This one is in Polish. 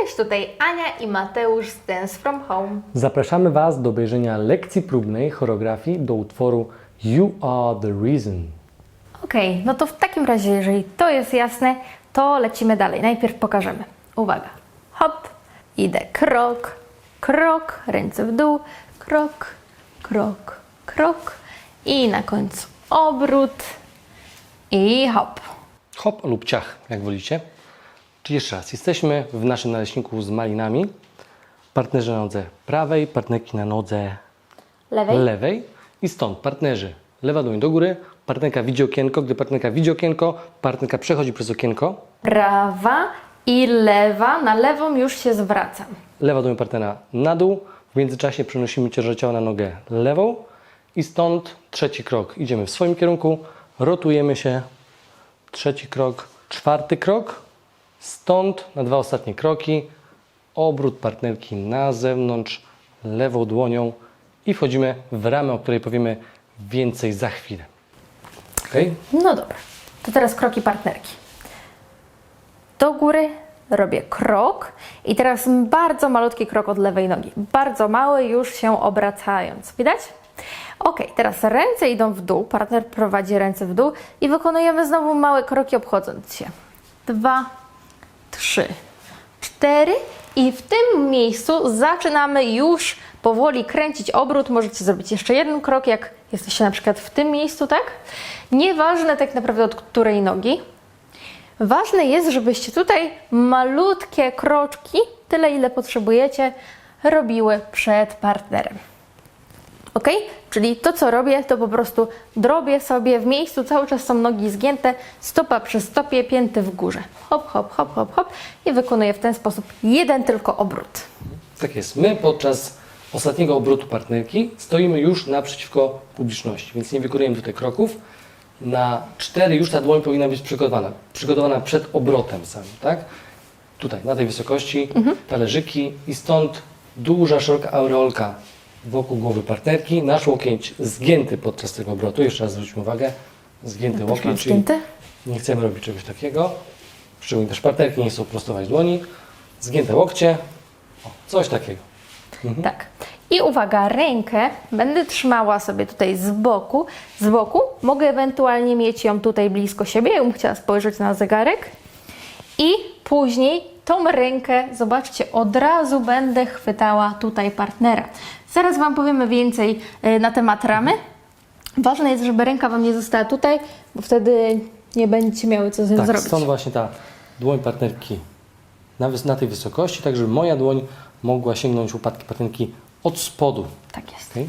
Cześć, tutaj Ania i Mateusz z Dance From Home. Zapraszamy Was do obejrzenia lekcji próbnej choreografii do utworu You Are the Reason. Okej, no to w takim razie, jeżeli to jest jasne, to lecimy dalej. Najpierw pokażemy. Uwaga. Hop, idę krok, krok, ręce w dół, krok, krok, krok i na końcu obrót i hop. Hop lub ciach, jak wolicie. Czyli jeszcze raz, jesteśmy w naszym naleśniku z malinami. Partnerzy na nodze prawej, partnerki na nodze Lewej. lewej. I stąd partnerzy lewa dłoń do góry, partnerka widzi okienko. Gdy partnerka widzi okienko, partnerka przechodzi przez okienko. Prawa i lewa. Na lewą już się zwracam. Lewa dłoń partnera na dół. W międzyczasie przenosimy ciężar ciała na nogę lewą. I stąd trzeci krok. Idziemy w swoim kierunku, rotujemy się. Trzeci krok, czwarty krok. Stąd na dwa ostatnie kroki. Obrót partnerki na zewnątrz, lewą dłonią i wchodzimy w ramę, o której powiemy więcej za chwilę. Ok? No dobra, to teraz kroki partnerki. Do góry robię krok i teraz bardzo malutki krok od lewej nogi. Bardzo mały, już się obracając. Widać? Ok, teraz ręce idą w dół, partner prowadzi ręce w dół i wykonujemy znowu małe kroki obchodząc się. Dwa, trzy, cztery i w tym miejscu zaczynamy już powoli kręcić obrót. Możecie zrobić jeszcze jeden krok, jak jesteście na przykład w tym miejscu, tak? Nieważne tak naprawdę od której nogi. Ważne jest, żebyście tutaj malutkie kroczki, tyle ile potrzebujecie, robiły przed partnerem. Ok? Czyli to, co robię, to po prostu drobię sobie w miejscu, cały czas są nogi zgięte, stopa przy stopie, pięty w górze. Hop, hop, hop, hop, hop i wykonuję w ten sposób jeden tylko obrót. Tak jest. My podczas ostatniego obrotu partnerki stoimy już naprzeciwko publiczności, więc nie wykonujemy tutaj kroków. Na cztery już ta dłoń powinna być przygotowana. Przygotowana przed obrotem samym, tak? Tutaj, na tej wysokości, talerzyki i stąd duża, szeroka aureolka wokół głowy partnerki. Nasz łokieć zgięty podczas tego obrotu. Jeszcze raz zwróćmy uwagę. Zgięty łokieć, czyli nie chcemy robić czegoś takiego. Szczególnie też partnerki nie chcą prostować dłoni. Zgięte łokcie. O, coś takiego. Tak. I uwaga, rękę będę trzymała sobie tutaj z boku. Z boku mogę ewentualnie mieć ją tutaj blisko siebie, jakbym chciała spojrzeć na zegarek. I później tą rękę, zobaczcie, od razu będę chwytała tutaj partnera. Zaraz Wam powiemy więcej e, na temat ramy. Ważne jest, żeby ręka Wam nie została tutaj, bo wtedy nie będziecie miały co z nią Tak, zrobić. stąd właśnie ta dłoń partnerki na, na tej wysokości, tak żeby moja dłoń mogła sięgnąć łopatki partnerki od spodu. Tak jest. Okay?